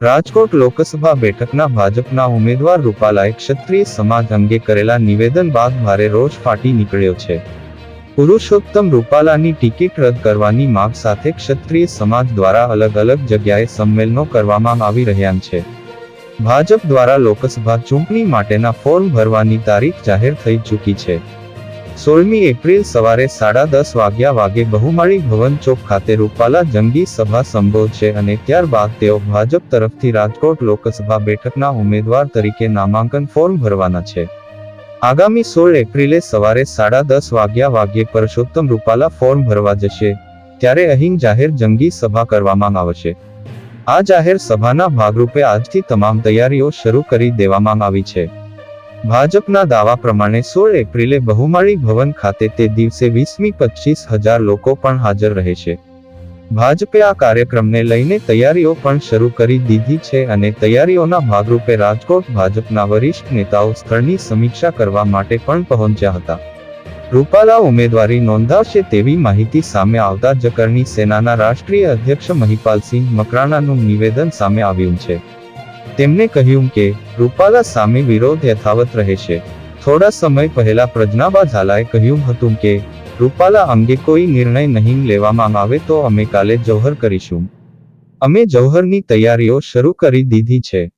રાજકોટ લોકસભા બેઠકના ભાજપના ઉમેદવાર રૂપાલાએ ક્ષત્રિય સમાજ અંગે કરેલા નિવેદન બાદ ભારે રોષ ફાટી નીકળ્યો છે. પુરુષોત્તમ રૂપાલાની ટિકિટ રદ કરવાની માંગ સાથે ક્ષત્રિય સમાજ દ્વારા અલગ અલગ જગ્યાએ સંમેલનો કરવામાં આવી રહ્યા છે. ભાજપ દ્વારા લોકસભા ચૂંટણી માટેના ફોર્મ ભરવાની તારીખ જાહેર થઈ ચૂકી છે. સોળમી એપ્રિલ સવારે સાડા દસ વાગ્યા વાગે બહુમાળી ભવન ચોક ખાતે રૂપાલા જંગી સભા સંબોધશે અને ત્યારબાદ તેઓ ભાજપ તરફથી રાજકોટ લોકસભા બેઠકના ઉમેદવાર તરીકે નામાંકન ફોર્મ ભરવાના છે. આગામી સોળ એપ્રિલે સવારે સાડા દસ વાગ્યા વાગ્યે પરસોત્તમ રૂપાલા ફોર્મ ભરવા જશે, ત્યારે અહીં જાહેર જંગી સભા કરવામાં આવશે. આ જાહેર સભાના ભાગરૂપે આજથી તમામ તૈયારીઓ શરૂ કરી દેવામાં આવી છે. ભાજપના દાવા પ્રમાણે સોળ એપ્રિલે બહુમાળી ભવન ખાતે તે દિવસે વીસમી પચીસ હજાર લોકો પણ હાજર રહેશે ભાજપે આ કાર્યક્રમને લઈને તૈયારીઓ પણ શરૂ કરી દીધી છે અને તૈયારીઓના ભાગરૂપે રાજકોટ ભાજપના વરિષ્ઠ નેતાઓ સ્થળની સમીક્ષા કરવા માટે પણ પહોંચ્યા હતા. રૂપાલા ઉમેદવારી નોંધાવશે તેવી માહિતી સામે આવતા જ સેનાના રાષ્ટ્રીય અધ્યક્ષ મહિપાલસિંહ મકરાણાનું નિવેદન સામે આવ્યું છે. તેમણે કહ્યું કે, રૂપાલા સામે વિરોધ યથાવત રહેશે થોડા સમય પહેલા પ્રજ્ઞાબા ઝાલાએ કહ્યું હતું કે, રૂપાલા અંગે કોઈ નિર્ણય નહીં લેવામાં આવે તો અમે કાલે જૌહર કરીશું. અમે જૌહરની તૈયારીઓ શરૂ કરી દીધી છે.